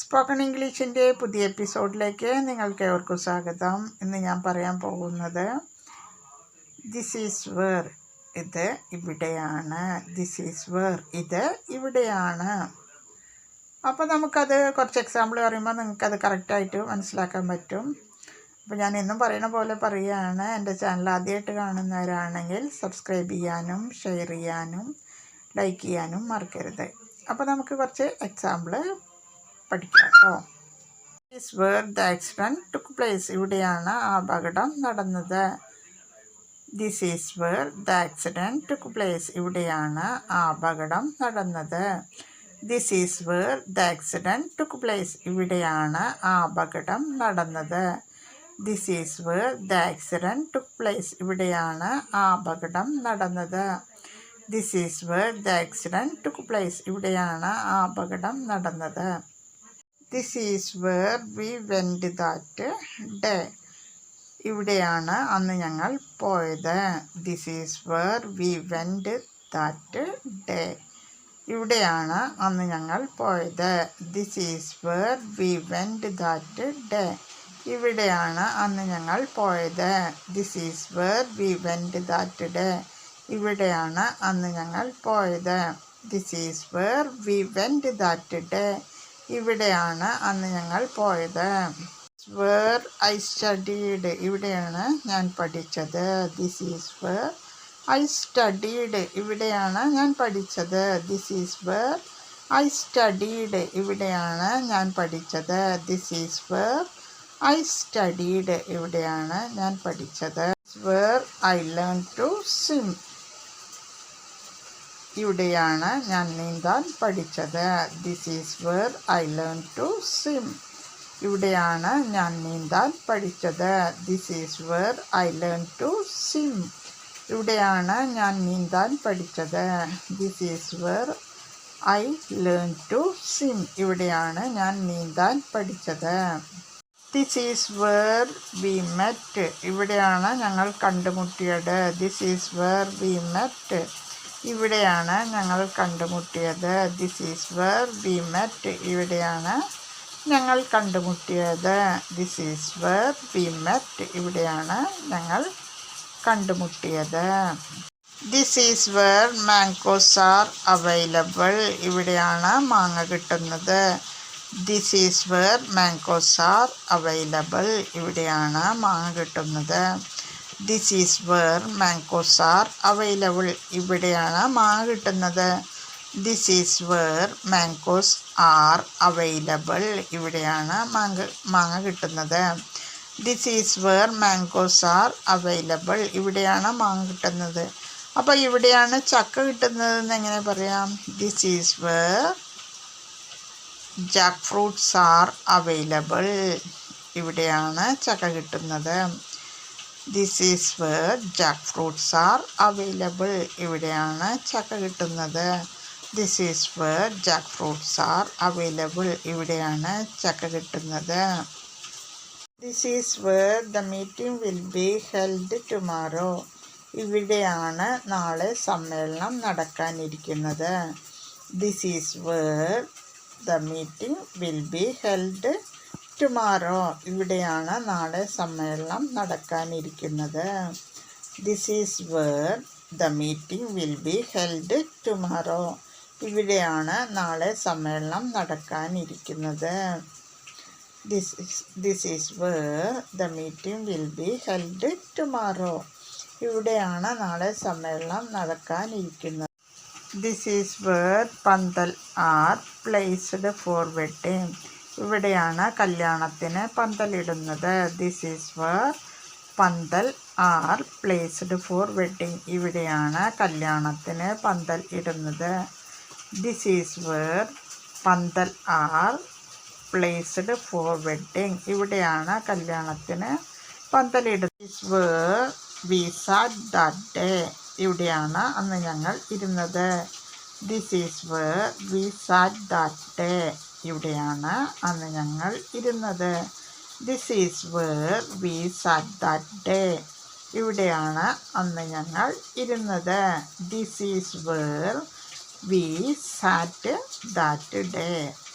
Spoken ഇംഗ്ലീഷിന്റെ പുതിയ എപ്പിസോഡിലേക്ക് നിങ്ങൾക്ക് ഏവർക്കും സ്വാഗതം. ഇന്ന് ഞാൻ പറയാൻ പോകുന്നത് ദിസ് ഈസ് വേർ ഇത് ഇവിടെയാണ്. ദിസ് ഈസ് വേർ ഇത് ഇവിടെയാണ്. അപ്പോൾ നമുക്കത് കുറച്ച് എക്സാമ്പിൾ പറയുമ്പോൾ നിങ്ങൾക്കത് കറക്റ്റായിട്ട് മനസ്സിലാക്കാൻ പറ്റും. അപ്പോൾ ഞാൻ എന്നും പറയുന്ന പോലെ പറയുകയാണ് എന്റെ ചാനൽ ആദ്യമായിട്ട് കാണുന്നവരാണെങ്കിൽ സബ്സ്ക്രൈബ് ചെയ്യാനും ഷെയർ ചെയ്യാനും ലൈക്ക് ചെയ്യാനും മറക്കരുത്. അപ്പോൾ നമുക്ക് കുറച്ച് എക്സാമ്പിൾ പഠിക്കാം കേട്ടോ is where the accident took place ഇവിടെയാണ് ആ അപകടം നടന്നത്. This is where the accident took place ഇവിടെയാണ് ആ അപകടം നടന്നത്. This is where the accident took place ഇവിടെയാണ് ആ അപകടം നടന്നത്. This is where the accident took place ഇവിടെയാണ് ആ അപകടം നടന്നത്. This is where the accident took place ഇവിടെയാണ് ആ അപകടം നടന്നത്. This is where we went that day ഇവിടെയാണ് അന്ന് ഞങ്ങൾ പോയത്. This is where we went that day ഇവിടെയാണ് അന്ന് ഞങ്ങൾ പോയത്. This is where we went that day ഇവിടെയാണ് അന്ന് ഞങ്ങൾ പോയത്. This is where we went that day ഇവിടെയാണ് അന്ന് ഞങ്ങൾ പോയത്. This is where we went that day ഇവിടെയാണ് അന്ന് ഞങ്ങൾ പോയത്. വേർ ഐ സ്റ്റഡീഡ് ഇവിടെയാണ് ഞാൻ പഠിച്ചത്. This is where I studied ഇവിടെയാണ് ഞാൻ പഠിച്ചത്. This is where I studied ഇവിടെയാണ് ഞാൻ പഠിച്ചത്. This is where I studied ഇവിടെയാണ് ഞാൻ പഠിച്ചത്. Where I learn to swim ഇവിടെയാണ് ഞാൻ നീന്താൻ പഠിച്ചത്. This is where I learn to swim ഇവിടെയാണ് ഞാൻ നീന്താൻ പഠിച്ചത്. This is where I learn to swim ഇവിടെയാണ് ഞാൻ നീന്താൻ പഠിച്ചത്. This is where I learn to swim ഇവിടെയാണ് ഞാൻ നീന്താൻ പഠിച്ചത്. This is where we met ഇവിടെയാണ് ഞങ്ങൾ കണ്ടുമുട്ടിയത്. This is where we met ഇവിടെയാണ് ഞങ്ങൾ കണ്ടുമുട്ടിയത്. This is where we met ഇവിടെയാണ് ഞങ്ങൾ കണ്ടുമുട്ടിയത്. This is where we met ഇവിടെയാണ് ഞങ്ങൾ കണ്ടുമുട്ടിയത്. This is where mangoes are available ഇവിടെയാണ് മാങ്ങ കിട്ടുന്നത്. This is where mangoes are available ഇവിടെയാണ് മാങ്ങ കിട്ടുന്നത്. This is where mangoes are available ഇവിടെയാണ് മാങ്ങ കിട്ടുന്നത്. This is where mangoes are available ഇവിടെയാണ് മാങ്ക മാങ്ങ കിട്ടുന്നത്. This is where mangoes are available ഇവിടെയാണ് മാങ്ങ കിട്ടുന്നത്. അപ്പോൾ ഇവിടെയാണ് ചക്ക കിട്ടുന്നത് എന്ന് എങ്ങനെ പറയാം? This is where jackfruits are available ഇവിടെയാണ് ചക്ക കിട്ടുന്നത്. This is where jackfruits are available ഇവിടെയാണ് ചക്ക കിട്ടുന്നത്. This is where jackfruits are available ഇവിടെയാണ് ചക്ക കിട്ടുന്നത്. This is where the meeting will be held tomorrow ഇവിടെയാണ് നാളെ സമ്മേളനം നടക്കാനിരിക്കുന്നത്. This is where the meeting will be held tomorrow ഇവിടെയാണ് നാളെ സമ്മേളനം നടക്കാനിരിക്കുന്നത്. This is where the meeting will be held tomorrow ഇവിടെയാണ് നാളെ സമ്മേളനം നടക്കാനിരിക്കുന്നത്. This this is where the meeting will be held tomorrow ഇവിടെയാണ് നാളെ സമ്മേളനം നടക്കാനിരിക്കുന്നത്. This is where pandal are placed for wedding ഇവിടെയാണ് കല്യാണത്തിന് പന്തലിടുന്നത്. ദിസ് ഈസ് വർ പന്തൽ ആർ പ്ലേസ്ഡ് ഫോർ വെഡിങ് ഇവിടെയാണ് കല്യാണത്തിന് പന്തൽ ഇടുന്നത്. This is where pandal are placed for wedding ഇവിടെയാണ് കല്യാണത്തിന് പന്തലിടുന്നത് this where we sat that day ഇവിടെയാണ് അന്ന് ഞങ്ങൾ ഇരുന്നത്. This is where we sat that day ഇവിടെയാണ് അന്ന് ഞങ്ങൾ ഇരുന്നത്. This is where we sat that day ഇവിടെയാണ് അന്ന് ഞങ്ങൾ ഇരുന്നത്. This is where we sat that day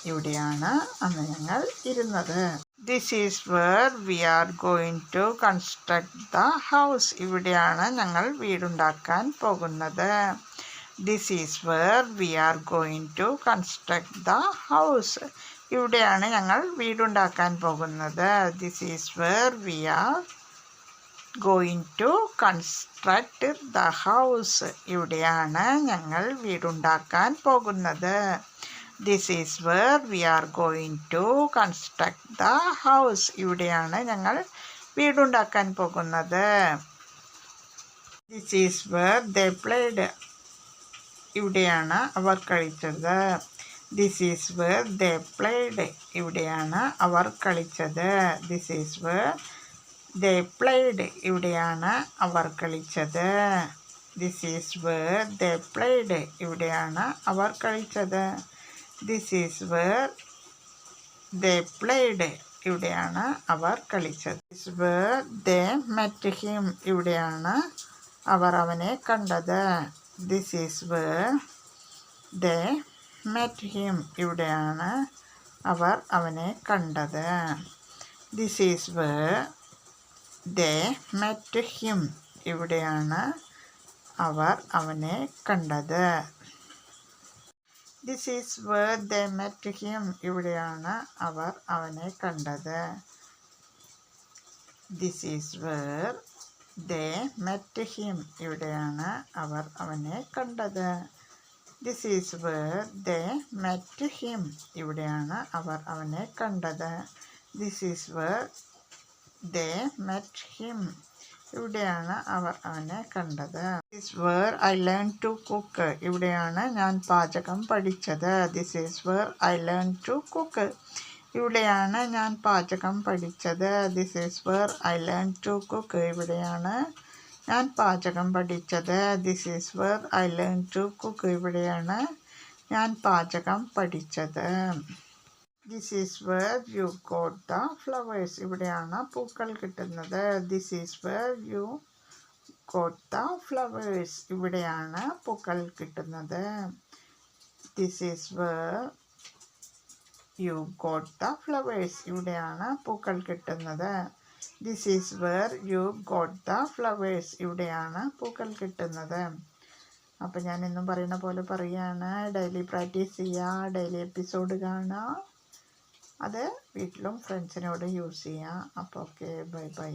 ഇവിടെയാണ് അന്ന് ഞങ്ങൾ ഇരുന്നത്. This is where we are going to construct the house ഇവിടെയാണ് ഞങ്ങൾ വീടുണ്ടാക്കാൻ പോകുന്നത്. This is where we are going to construct the house ഇവിടെയാണ് ഞങ്ങൾ വീടുണ്ടാക്കാൻ പോകുന്നത്. This is where we are going to construct the house ഇവിടെയാണ് ഞങ്ങൾ വീടുണ്ടാക്കാൻ പോകുന്നത്. This is where we are going to construct the house ഇവിടെയാണ് ഞങ്ങൾ വീടുണ്ടാക്കാൻ പോകുന്നത്. This is where the played ഇവിടെയാണ് അവർ കളിച്ചത്. This is where the played ഇവിടെയാണ് അവർ കളിച്ചത്. This is where the played ഇവിടെയാണ് അവർ കളിച്ചത്. This is where the played ഇവിടെയാണ് അവർ കളിച്ചത്. This is where the played ഇവിടെയാണ് അവർ കളിച്ചത്. This where the met him ഇവിടെയാണ് അവർ അവനെ കണ്ടത്. This is where the met him ഇവിടെയാണ് അവർ അവനെ കണ്ടത്. This is where they met him ഇവിടെയാണ് അവർ അവനെ കണ്ടത്. This is where they met him ഇവിടെയാണ് അവർ അവനെ കണ്ടത്. This is where they met him ഇവിടെയാണ് അവർ അവനെ കണ്ടത്. This is where they met him ഇവിടെയാണ് അവർ അവനെ കണ്ടത്. This is where they met him ഇവിടെയാണ് അവർ അവനെ കണ്ടത്. This where I learn to cook ഇവിടെയാണ് ഞാൻ പാചകം പഠിച്ചത്. This is where I learn to cook ഇവിടെയാണ് ഞാൻ പാചകം പഠിച്ചത്. This is where I learn to cook ഇവിടെയാണ് ഞാൻ പാചകം പഠിച്ചത്. This is where I learn to cook ഇവിടെയാണ് ഞാൻ പാചകം പഠിച്ചത്. This is where you got the flowers ഇവിടെയാണ് പൂക്കൾ കിട്ടുന്നത്. This is where you got the flowers ഇവിടെയാണ് പൂക്കൾ കിട്ടുന്നത്. This is where you got the flowers ഇവിടെയാണ് പൂക്കൾ കിട്ടുന്നത്. This is where you got the flowers ഇവിടെയാണ് പൂക്കൾ കിട്ടുന്നത്. അപ്പം ഞാൻ എന്നും പറയുന്ന പോലെ പറയുകയാണ് ഡെയിലി പ്രാക്ടീസ് ചെയ്യുക ഡെയിലി എപ്പിസോഡ് കാണുക അത് വീട്ടിലും ഫ്രണ്ട്സിനോടും യൂസ് ചെയ്യുക അപ്പോൾ ഓക്കെ ബൈ ബൈ